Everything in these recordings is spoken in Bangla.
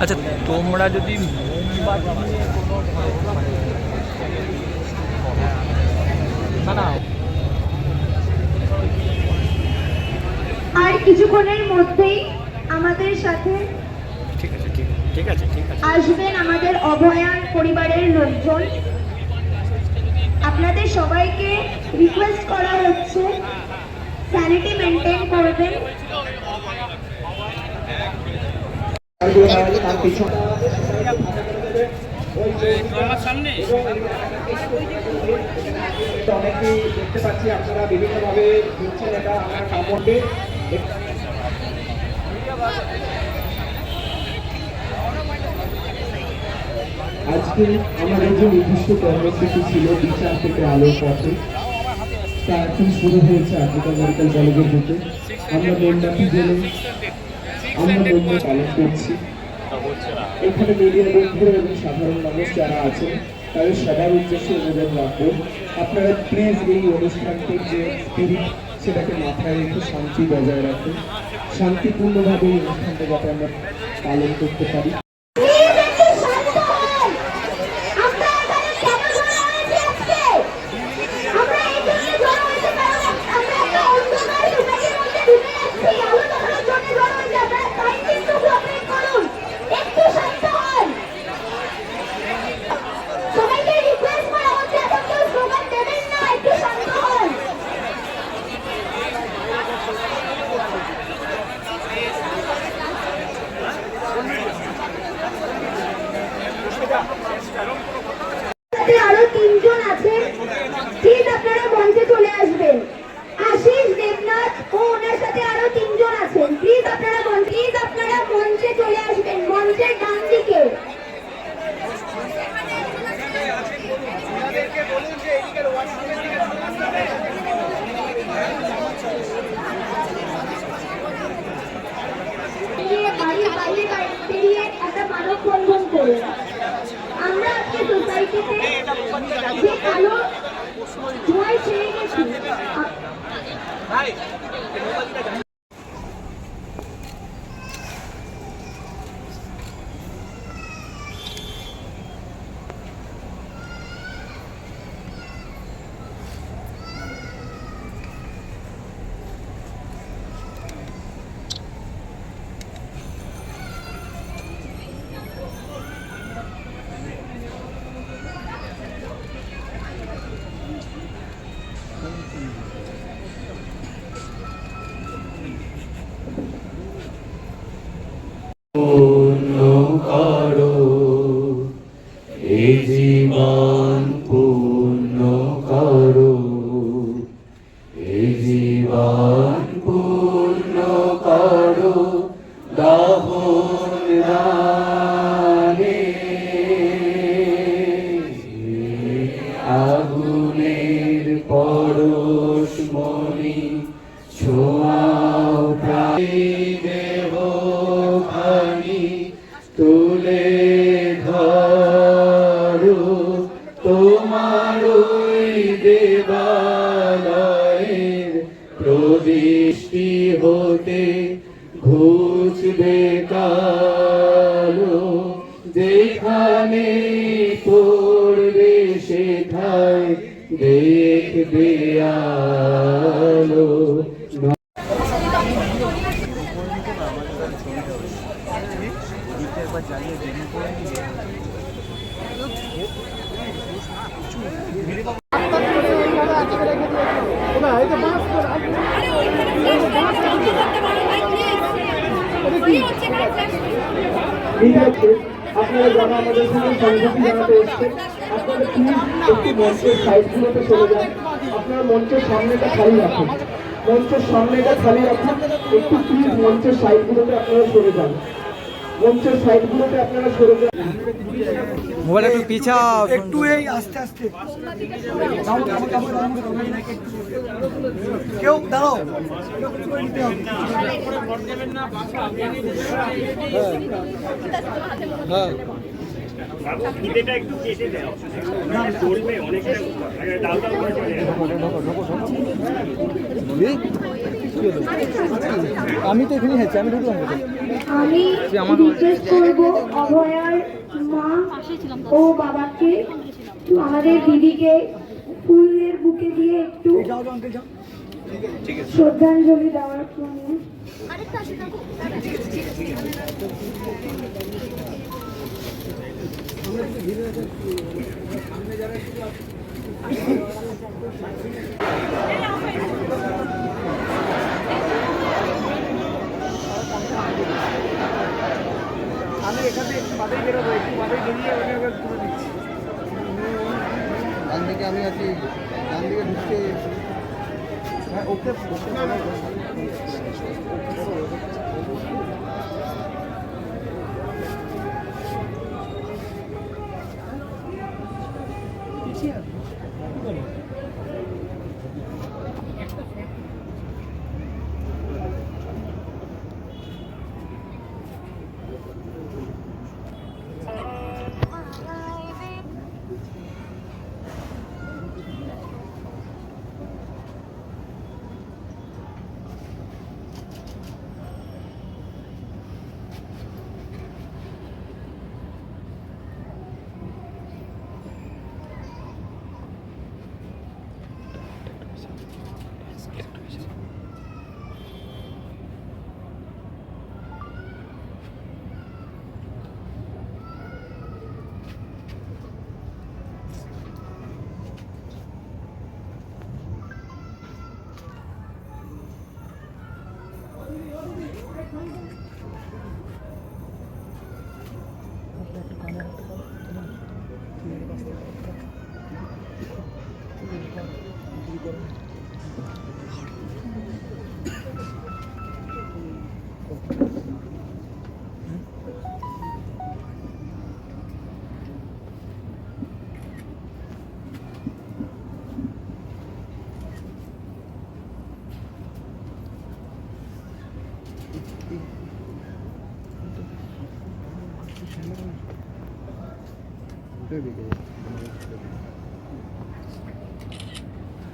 আচ্ছা তোমরা যদি মোমবাতি না না আর কিছুক্ষণের মধ্যেই আমাদের সাথে ঠিক আছে ঠিক ঠিক আছে ঠিক আছে আসবেন আমাদের অভয়ার পরিবারের লোকজন আপনাদের সবাইকে রিকোয়েস্ট করা হচ্ছে স্যানিটি মেনটেন করবেন অনেকেই দেখতে পাচ্ছি আপনারা বিভিন্নভাবে দিচ্ছেন এটা আমার কাপড়কে আজকে আমাদের যে নির্দিষ্ট কর্মসূচি ছিল, বিচার থেকে আলোর পথে, তা এখন শুরু হয়েছে আফ্রিকা মেডিকেল কলেজের বুকে আমরা মোমবাতি জেলে আমরা মোম্য পালন করছি। এখানে মিডিয়া বন্ধুরা এবং সাধারণ মানুষ যারা আছেন, তাদের সবার উদ্দেশ্যে অনুরোধ রাখব, আপনারা প্লিজ এই অনুষ্ঠানটির যে স্পিরিট সেটাকে মাথায় রেখে শান্তি বজায় রাখে শান্তিপূর্ণভাবে এই অনুষ্ঠানটা যাতে আমরা পালন করতে পারি Please একটু শান্ত হন। আমরা এখানে কেন জড়ো হয়েছি আজকে? আমরা এই জন্য জড়ো হয়েছি কারণ আমরা একটা অন্ধকার যুগের মধ্যে ঢুকে যাচ্ছি। আলো দেখানোর জন্য জড়ো হয়েছি। আপনারা kindly একটু cooperate করুন। একটু শান্ত হন। সবাইকে request করা হচ্ছে, এখন কেউ স্লোগান দেবেন না, একটু শান্ত হন। সাথে আরও তিনজন আছেন প্লিজ আপনারা মঞ্চে চলে আসবেন আশিস দেবনাথ ও ওনার সাথে আরও তিনজন আছেন প্লিজ আপনারা প্লিজ আপনারা মঞ্চে চলে আসবেন মঞ্চের ডান দিকে বেরিয়ে বাড়ির বাইরে বেরিয়ে একটা মানব বন্ধন করুন আমরা আজকে সোসাইটিতে যে কালো পরশ মনি ছোঁয়াও প্রায় দেহ খানি তুলে ধরো তোমার দেবালয়ের প্রদৃষ্টি হতে ঘুচবে কালো। আলো আপনারা যারা আমাদের সঙ্গে সংহতি জানাতে প্লিজ একটু মঞ্চের সাইডগুলোতে চলে যান আপনারা মঞ্চের সামনেটা খালি রাখুন। মঞ্চের সামনেটা খালি রাখুন। একটু প্লিজ মঞ্চের সাইডগুলোতে আপনারা সরে যান। মঞ্চের সাইডগুলোতে আপনারা সরে যান। মোবাইল একটু পিছা একটু এই আস্তে আস্তে। কেউ দাঁড়াও। আমি তো এখানে হেঁচে আমি ঢুকলাম কোথায়? আমি রিকোয়েস্ট করব অভয়ার মা ও বাবাকে আমাদের দিদিকে ফুলের বুকে দিয়ে একটু শ্রদ্ধাঞ্জলি দেওয়ার জন্য। আমি এখান একটু বাদেই বেরোবো একটু বাদেই বেরিয়ে ওখানে তুলে দিচ্ছি। ডান দিকে আমি আছি ডান দিকে ঢুকতে হ্যাঁ ওকে ওকে।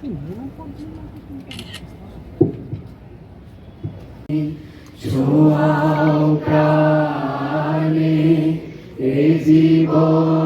Sim, não pode exibou.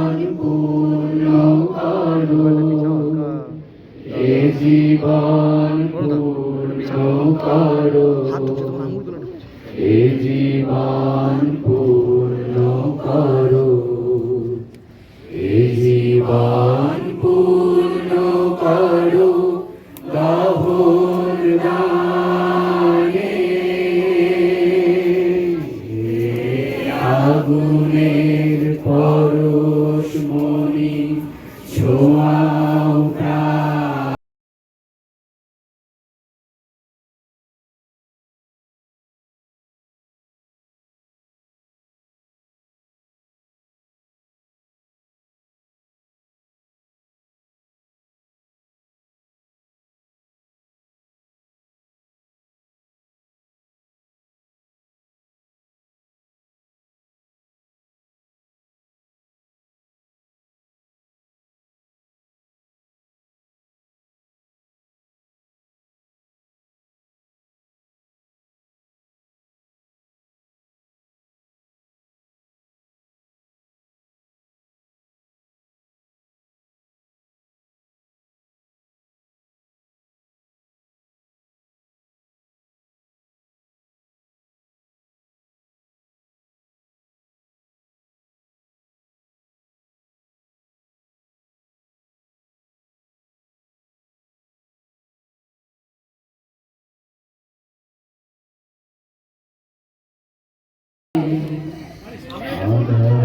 Amém.